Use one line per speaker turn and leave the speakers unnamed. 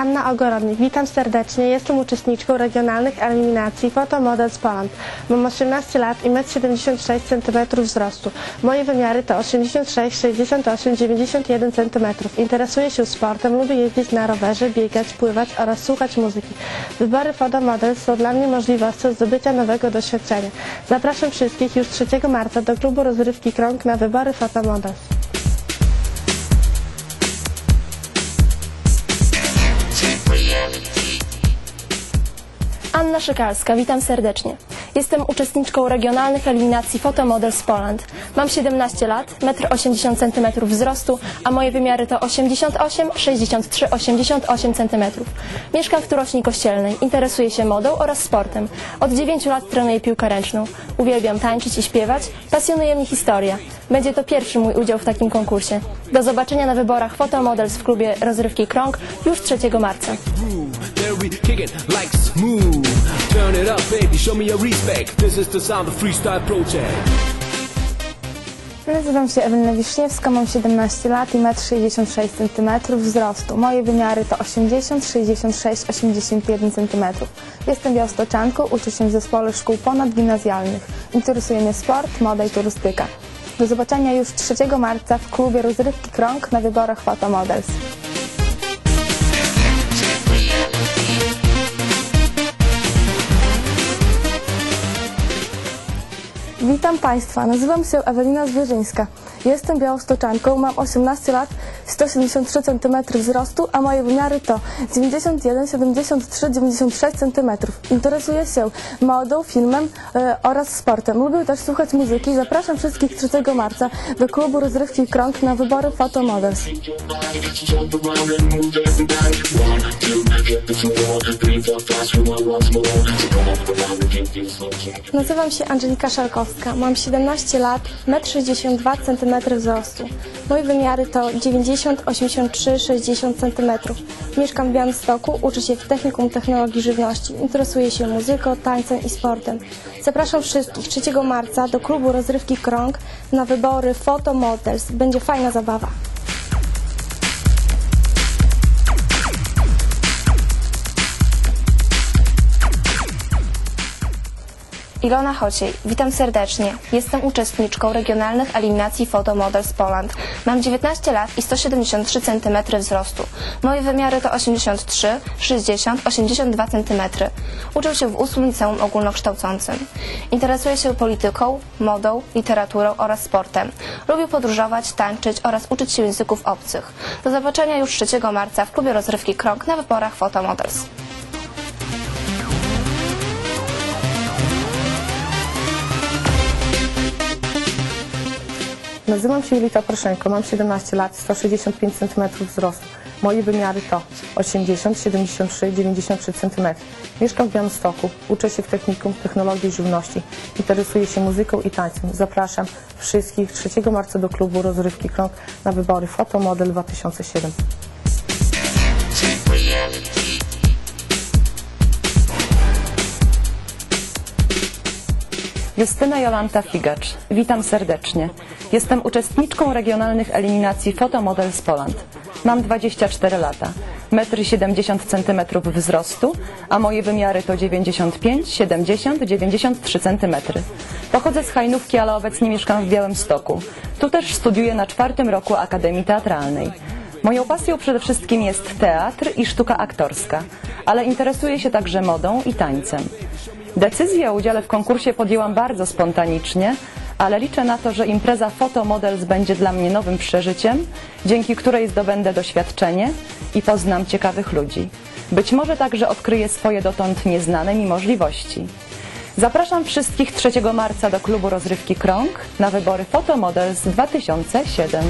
Anna Ogorodnik, witam serdecznie. Jestem uczestniczką regionalnych eliminacji Photomodels Poland. Mam 18 lat i 1,76 cm wzrostu. Moje wymiary to 86, 68, 91 cm. Interesuję się sportem, lubię jeździć na rowerze, biegać, pływać oraz słuchać muzyki. Wybory Photomodels są dla mnie możliwością zdobycia nowego doświadczenia. Zapraszam wszystkich już 3 marca do klubu rozrywki Krąg na wybory Photomodels.
Anna Szykalska, witam serdecznie. Jestem uczestniczką regionalnych eliminacji Photomodels Poland. Mam 17 lat, 1,80 cm wzrostu, a moje wymiary to 88, 63, 88 cm. Mieszkam w Turośni Kościelnej, interesuję się modą oraz sportem. Od 9 lat trenuję piłkę ręczną. Uwielbiam tańczyć i śpiewać, pasjonuje mnie historia. Będzie to pierwszy mój udział w takim konkursie. Do zobaczenia na wyborach Photomodels w klubie rozrywki Krąg już 3 marca.
We like smooth. Turn it up, baby, show me your respect. This is the sound of freestyle project.
Nazywam się Ewelina Wiszniewska, mam 17 lat i 1,66 cm wzrostu. Moje wymiary to 80, 66, 81 cm. Jestem białostoczanką, uczę się w zespole szkół ponadgimnazjalnych. Interesuje mnie sport, moda i turystyka. Do zobaczenia już 3 marca w klubie rozrywki Krąg na wyborach Photomodels. Witam Państwa, nazywam się Ewelina Zwierzyńska. Jestem białostoczanką, mam 18 lat, 173 cm wzrostu, a moje wymiary to 91, 73, 96 cm. Interesuję się modą, filmem e, oraz sportem. Lubię też słuchać muzyki. Zapraszam wszystkich 3 marca do klubu rozrywki Krąg na wybory
jack.
Nazywam się Angelika Szalkowska, mam 17 lat, 1,62 cm wzrostu. Moje wymiary to 90, 83, 60 cm. Mieszkam w Białymstoku, uczę się w Technikum Technologii Żywności. Interesuję się muzyką, tańcem i sportem. Zapraszam wszystkich 3 marca do klubu rozrywki Krąg na wybory Photomodels. Będzie fajna zabawa.
Ilona Chociej, witam serdecznie. Jestem uczestniczką regionalnych eliminacji Photomodels Poland. Mam 19 lat i 173 cm wzrostu. Moje wymiary to 83, 60, 82 cm. Uczę się w 8 liceum ogólnokształcącym. Interesuję się polityką, modą, literaturą oraz sportem. Lubię podróżować, tańczyć oraz uczyć się języków obcych. Do zobaczenia już 3 marca w klubie rozrywki Krąg na wyborach Photomodels.
Nazywam się Julita Proszenko, mam 17 lat, 165 cm wzrostu. Moje wymiary to 80, 73, 93 cm. Mieszkam w Białymstoku, uczę się w Technikum Technologii Żywności. Interesuję się muzyką i tańcem. Zapraszam wszystkich 3 marca do klubu Rozrywki Krąg na wybory Fotomodel 2007.
Justyna Jolanta Figacz. Witam serdecznie. Jestem uczestniczką regionalnych eliminacji Photomodels Poland. Mam 24 lata, 1,70 m wzrostu, a moje wymiary to 95, 70, 93 cm. Pochodzę z Hajnówki, ale obecnie mieszkam w Białymstoku. Tu też studiuję na czwartym roku Akademii Teatralnej. Moją pasją przede wszystkim jest teatr i sztuka aktorska, ale interesuję się także modą i tańcem. Decyzję o udziale w konkursie podjęłam bardzo spontanicznie, ale liczę na to, że impreza Photomodels będzie dla mnie nowym przeżyciem, dzięki której zdobędę doświadczenie i poznam ciekawych ludzi. Być może także odkryję swoje dotąd nieznane mi możliwości. Zapraszam wszystkich 3 marca do klubu rozrywki Krąg na wybory Photomodels 2007.